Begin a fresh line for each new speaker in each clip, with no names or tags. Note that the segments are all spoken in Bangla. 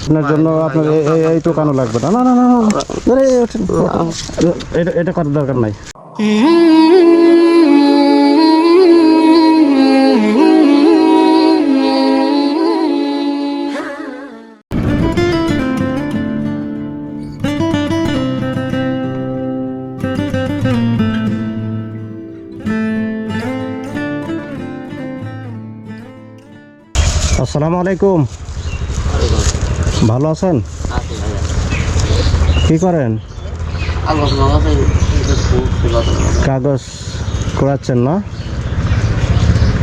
আপনার জন্য আপনার এই- এইটুকানো লাগবে না। না না না। এটা এটা করার দরকার নাই। আসসালামু আলাইকুম। ভালো আছেন? কি করেন? কাগজ করাচ্ছেন না?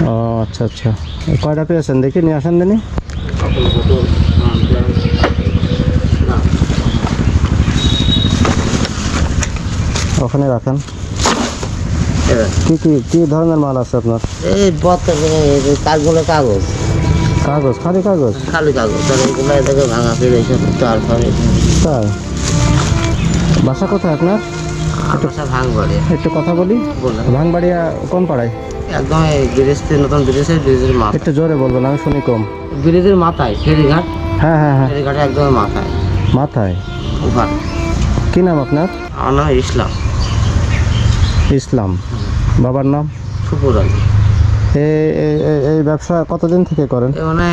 ও আচ্ছা আচ্ছা। কয়টা পেয়েছেন? দেখি নিয়ে আসেন দিনই ওখানে রাখেন। কি কি কি ধরনের মাল আছে আপনার?
এই বত্তা কাগজ।
কাগজ খালি কাগজ?
খালি কাগজ তার এগুলো এটাকে ভাঙা ফিরে এসে তারপরে
তাই বাসা কোথায় আপনার?
আমরা সব ভাঙ পড়ে
একটু কথা বলি। ভাঙবাড়িয়া কোন পাড়ায়?
একদম এই ব্রিজটি নতুন ব্রিজের ব্রিজের মাথা
একটু জোরে বলবেন আমি শুনি কম।
ব্রিজের মাথায় ফেরিঘাট?
হ্যাঁ হ্যাঁ হ্যাঁ।
ফেরিঘাটে একদম মাথায়।
মাথায়? কি নাম আপনার?
আমার নাম ইসলাম।
ইসলাম। বাবার নাম?
সুপুর আলী।
এই ব্যবসা কতদিন থেকে করেন?
মানে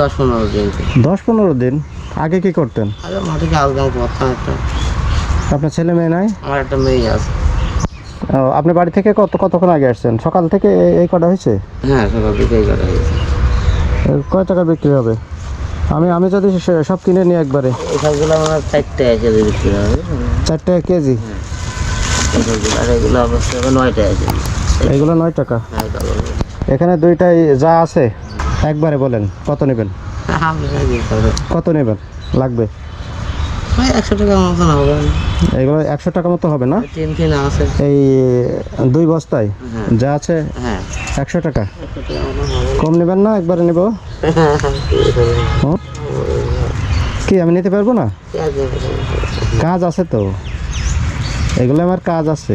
দশ পনেরো দিন।
দশ পনেরো দিন? আগে কি করতেন?
করতাম একটা।
আপনার ছেলে মেয়ে নাই?
আমার একটা মেয়ে আছে।
আপনি বাড়ি থেকে কত কতক্ষণ আগে আসছেন? সকাল থেকে এই কটা হয়েছে?
হ্যাঁ সকাল থেকে এই কটা হয়েছে।
কয় টাকা বিক্রি হবে? আমি আমি যদি সব কিনে নিই একবারে।
এই সবগুলো আমার চারটে এসে বিক্রি হবে।
চার টাকা কেজি?
আর এগুলো নয়টা আছে
এগুলো নয় টাকা?
হ্যাঁ
এখানে দুইটাই যা আছে একবারে বলেন কত নেবেন? কত নেবেন? লাগবে?
একশো টাকার মতন হবে।
এগুলো একশো টাকা মতো হবে না? এই দুই বস্তায়
হ্যাঁ।
যা আছে
হ্যাঁ।
একশো টাকা। কম নেবেন না একবারে নেব? কি আমি নিতে পারব না? কাজ আছে তো। এগুলো আমার কাজ আছে।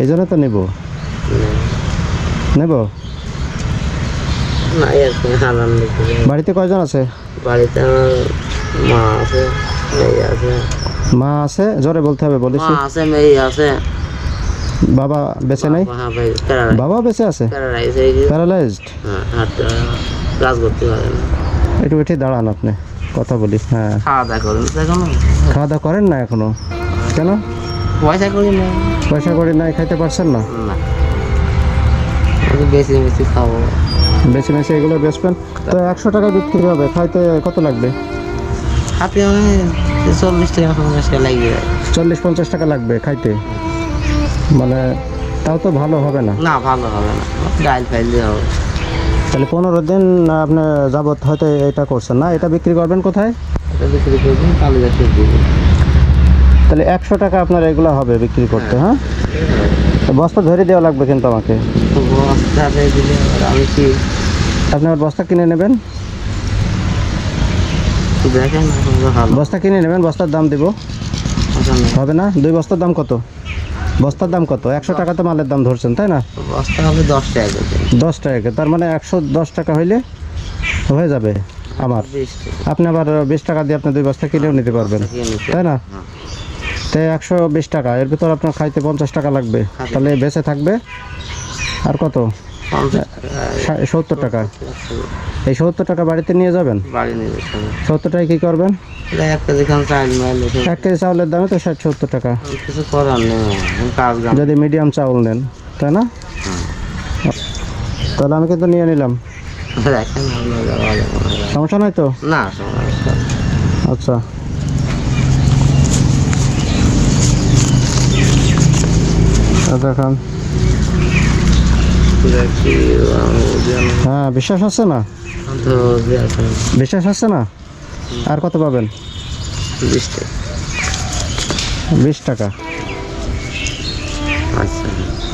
এই জন্য তো নেব। নেব? বাড়িতে কয়জন আছে?
বাড়িতে মা আছে মেয়ে আছে।
মা আছে? জোরে বলতে হবে
মা আছে মেয়ে আছে।
বাবা বেঁচে নেই?
হ্যাঁ
বাবা বেঁচে আছে?
প্যারালাইজ
প্যারালাইজড
হ্যাঁ হাঁটতে পারে না, কাজ করতে পারে না।
একটু উঠে দাঁড়ান আপনি কথা বলি হ্যাঁ।
খাওয়া দাওয়া করেন এখনও?
খাওয়া দাওয়া করেন না এখনও? কেন?
পয়সা করি না।
পয়সা করে নাই খাইতে পারছেন না।
বেশি বেশি খাব।
বেছে বেছে এগুলো বেচবেন? তো একশো টাকা বিক্রি হবে খাইতে কত লাগবে?
মানে চল্লিশ টাকা পঞ্চাশ টাকা
চল্লিশ পঞ্চাশ টাকা লাগবে খাইতে? মানে তাও তো ভালো হবে না।
না ভালো হবে না। ডাইল ফাইল দিয়ে হবে।
তাহলে পনেরো দিন আপনি যাবত হয়তো এটা করছেন না এটা বিক্রি করবেন কোথায়?
এটা বিক্রি করে দিন কালো
তাহলে একশো টাকা আপনার এগুলো হবে বিক্রি করতে হ্যাঁ? তো বস্তা ধরে দেওয়া লাগবে কিন্তু আমাকে।
দিলে আমি কি?
আপনি আমার বস্তা কিনে নেবেন?
দেখেন
বস্তা কিনে নেবেন বস্তার দাম দিব। হবে না? দুই বস্তার দাম কত? বস্তার দাম কত? একশো টাকা তো মালের দাম ধরছেন তাই না?
বস্তা হবে দশ টাকা
দশ টাকা তার মানে একশো দশ টাকা হইলে হয়ে যাবে আমার। আপনি আবার বিশ টাকা দিয়ে আপনি দুই বস্তা কিনেও নিতে পারবেন। তাই না?
হ্যাঁ।
তাই একশো বিশ টাকা। এর ভিতর আপনার খাইতে পঞ্চাশ টাকা লাগবে। তাহলে বেঁচে থাকবে। আর কত? সত্তর টাকা। এই সত্তর টাকা বাড়িতে নিয়ে যাবেন? সত্তর টাকা কী করবেন?
এক কেজি
চাউলের দামে তো ষাট সত্তর টাকা। যদি মিডিয়াম চাউল নেন তাই না? তাহলে আমি কিন্তু নিয়ে নিলাম।
হয়।
সমস্যা নাই তো?
না
আচ্ছা।
ওজন
হ্যাঁ বিশ্বাস আছে না? বিশ্বাস আছে না? আর কত পাবেন?
বিশ টাকা।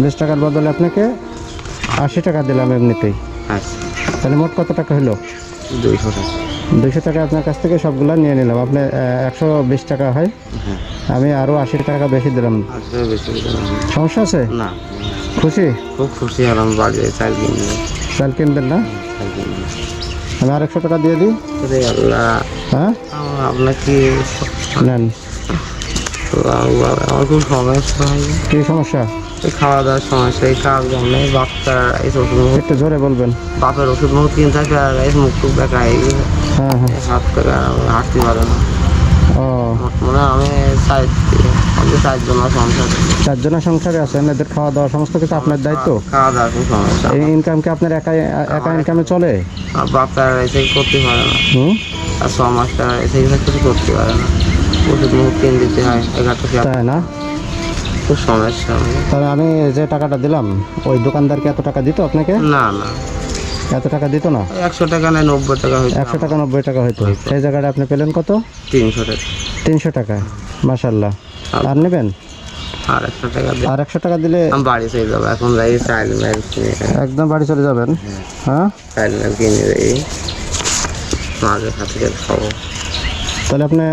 বিশ টাকার বদলে আপনাকে আশি টাকা দিলাম এমনিতেই।
আচ্ছা।
তাহলে মোট কত টাকা হলো?
দুইশো টাকা।
দুশো টাকা আপনার কাছ থেকে সবগুলো নিয়ে নিলাম। আপনি একশো বিশ টাকা হয়। আমি আরও আশি টাকা বেশি দিলাম। সমস্যা আছে?
না।
খুশি?
খুব খুশি হলাম চাল কিনবে
চাল কিনবেন না? আমি আর একশো টাকা দিয়ে দিই।
আল্লাহ।
হ্যাঁ?
আমার আপনাকে
নেন।
আমার খুব সমস্যা হয়।
কী সমস্যা?
খাওয়া দাওয়ার সমস্যা এই কাজ নেই বাচ্চার এই ওষুধ
একটু জোরে বলবেন।
বাপের ওষুধ মুখ কিনতে থাকে আর এই মুখ টুক দেখা
হ্যাঁ হ্যাঁ
হাত করে হাঁটতে পারে না।
ও।
মনে আমি সাইড আমি চারজন সংসার।
চারজনের সংসারে আছেন এদের খাওয়া দাওয়া সমস্ত কিছু আপনার দায়িত্ব?
খাওয়া দাওয়ার খুব সমস্যা
এই ইনকাম কি আপনার একাই একা ইনকামে চলে?
বাচ্চারা এসে করতে পারে না।
হুম?
আর ছ মাসটা এসে কিছু করতে পারে না। ওষুধ মুখ কিনে দিতে হয় এগারোটা
তাই না?
খুব সমস্যা।
তাহলে আমি যে টাকাটা দিলাম ওই দোকানদারকে এত টাকা দিত আপনাকে?
না না।
এত টাকা দিত না?
একশো টাকা নেয় নব্বই টাকা
একশো টাকা নব্বই টাকা হয়তো সেই জায়গাটা আপনি পেলেন কত?
তিনশো টাকা।
তিনশো টাকা মাসাল্লাহ আর নেবেন?
আর একশো টাকা
আর একশো টাকা দিলে
আমি বাড়ি চলে যাব এখন যাই চাইল মেল
একদম বাড়ি চলে যাবেন? হ্যাঁ?
চাইল কিনে যাই। মাঝে খাব।
তাহলে আপনি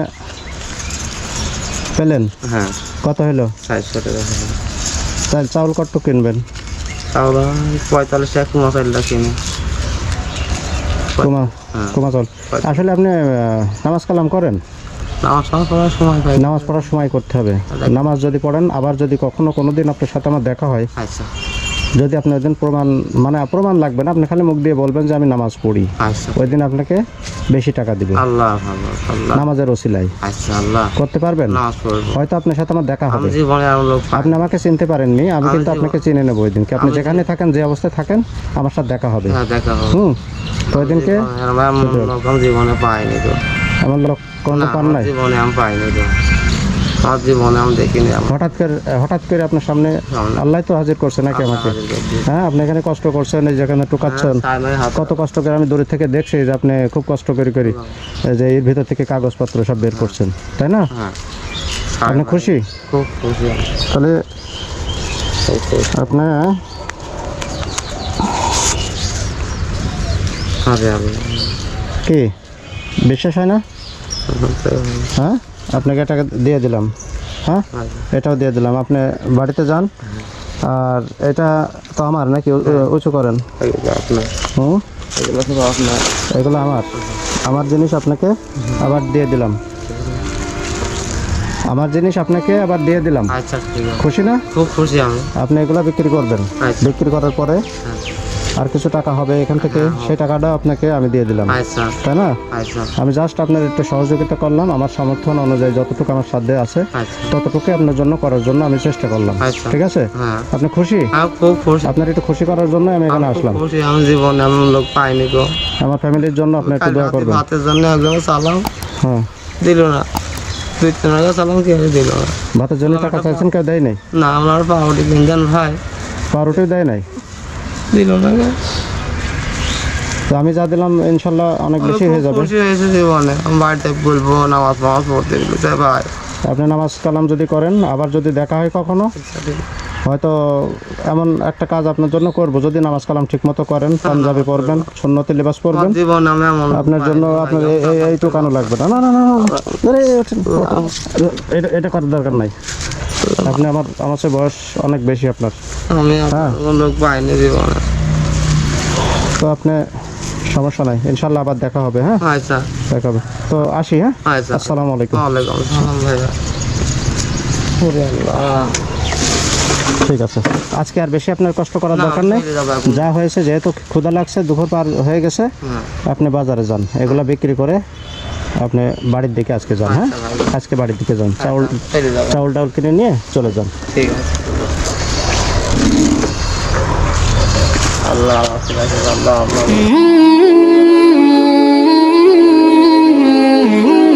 পেলেন?
হ্যাঁ।
কত হলো?
চারশো টাকা
তাহলে চাউল কত কিনবেন?
চাউল পঁয়তাল্লিশ কিনে।
কুমা
হ্যাঁ।
আসলে আপনি নামাজ কালাম করেন। নামাজ পড়ার সময় করতে হবে। নামাজ যদি পড়েন আবার যদি কখনো কোনো দিন আপনার সাথে আমার দেখা হয়
আচ্ছা।
যদি আপনি ওই দিন প্রমাণ মানে প্রমাণ লাগবে না আপনি খালি মুখ দিয়ে বলবেন যে আমি নামাজ পড়ি।
আচ্ছা।
ওই দিন আপনাকে বেশি টাকা দিবে।
আল্লাহ
নামাজের ওসিলাই
আচ্ছা
করতে পারবেন? হয়তো আপনার সাথে আমার দেখা হবে। আপনি আমাকে চিনতে পারেননি আমি কিন্তু আপনাকে চিনে নেব ওই দিনকে। আপনি যেখানে থাকেন যে অবস্থায় থাকেন আমার সাথে দেখা হবে।
দেখা হবে।
হুম। তো ওই দিনকে
জীবনে আর আমার জীবনে পাইনি তো।
আমার লোক কোনো পান নাই?
জীবনে আমি পাইনি তো। আমার জীবনে আমি দেখিনি
হঠাৎ করে হঠাৎ করে আপনার সামনে। আল্লাহ তো হাজির করছে নাকি আমাকে? হ্যাঁ আপনি এখানে কষ্ট করছেন এই যেখানে টুকাচ্ছেন। কত কষ্ট করে আমি দূরে থেকে দেখছি যে আপনি খুব কষ্ট করে করি এই যে এর ভিতর থেকে কাগজপত্র সব বের করছেন তাই না?
হ্যাঁ।
আপনি খুশি?
খুব খুশি।
তাহলে
খুব খুশি।
আপনি
হবে
কি? বিশ্বাস হয় না? হ্যাঁ? আপনাকে টাকা দিয়ে দিলাম। হ্যাঁ? এটাও দিয়ে দিলাম। আপনি বাড়িতে যান। আর এটা তো আমার নাকি? উঁচু করেন। হুম?
এগুলো
আমার। আমার জিনিস আপনাকে আবার দিয়ে দিলাম। আমার জিনিস আপনাকে আবার দিয়ে দিলাম।
আচ্ছা
খুশি না?
খুব খুশি আমি।
আপনি এগুলো বিক্রি করবেন।
আচ্ছা।
বিক্রি করার পরে। আর কিছু টাকা হবে এখান থেকে সেই টাকাটা আপনাকে আমি দিয়ে দিলাম। তাই না? আমি জাস্ট আপনার একটু সহযোগিতা করলাম আমার সমর্থন অনুযায়ী যতটুকু আমার সাধ্যে আছে ততটুকু আপনার জন্য করার জন্য আমি চেষ্টা করলাম। ঠিক আছে?
হ্যাঁ।
আপনি খুশি? আপনার একটু খুশি করার জন্য আমি এখানে আসলাম।
খুশি আমি এমন লোক পাইনি গো।
আমার ফ্যামিলির জন্য আপনি একটু দোয়া করবেন।
ভাতের জন্য
হ্যাঁ।
দিল না। দুই তিন টাকা সালাম কে দিল? না
ভাতের জন্য টাকা চাইছেন কেউ দেয় নাই?
না আমার ভাই।
পাউরুটিও দেয় নাই?
দিল না।
তো আমি যা দিলাম ইনশাল্লাহ অনেক বেশি হয়ে যাবে
খুশি জীবনে আমি বাড়িতে বলব নামাজ নামাজ পড়তে ভাই
আপনি নামাজ কালাম যদি করেন আবার যদি দেখা হয় কখনো হয়তো এমন একটা কাজ আপনার জন্য করব যদি নামাজ কালাম ঠিক মতো করেন পাঞ্জাবি পরবেন সুন্নতি লেবাস পরবেন আপনার জন্য আপনার এই- এই এইটুকানো লাগবে না না না না এটা করার দরকার নাই আপনি আমার আমার চেয়ে বয়স অনেক বেশি আপনার।
আমি
হ্যাঁ।
এমন লোক পাইনি
তো আপনি সমস্যা নাই। ইনশাল্লাহ আবার দেখা হবে হ্যাঁ?
আচ্ছা
দেখা হবে। তো আসি হ্যাঁ?
আচ্ছা
আসসালামু আলাইকুম।
ওয়ালাইকুম আসসালাম ভাইয়া।
ঠিক আছে। আজকে আর বেশি আপনার কষ্ট করার দরকার নেই। যা হয়েছে যেহেতু ক্ষুধা লাগছে দুপুর পার হয়ে গেছে
হ্যাঁ,
আপনি বাজারে যান। এগুলো বিক্রি করে আপনি বাড়ির দিকে আজকে যান হ্যাঁ? আজকে বাড়ির দিকে যান চাউল চাউল টাউল কিনে নিয়ে চলে যান।
আল্লাহ আল্লাহ mm-hmm.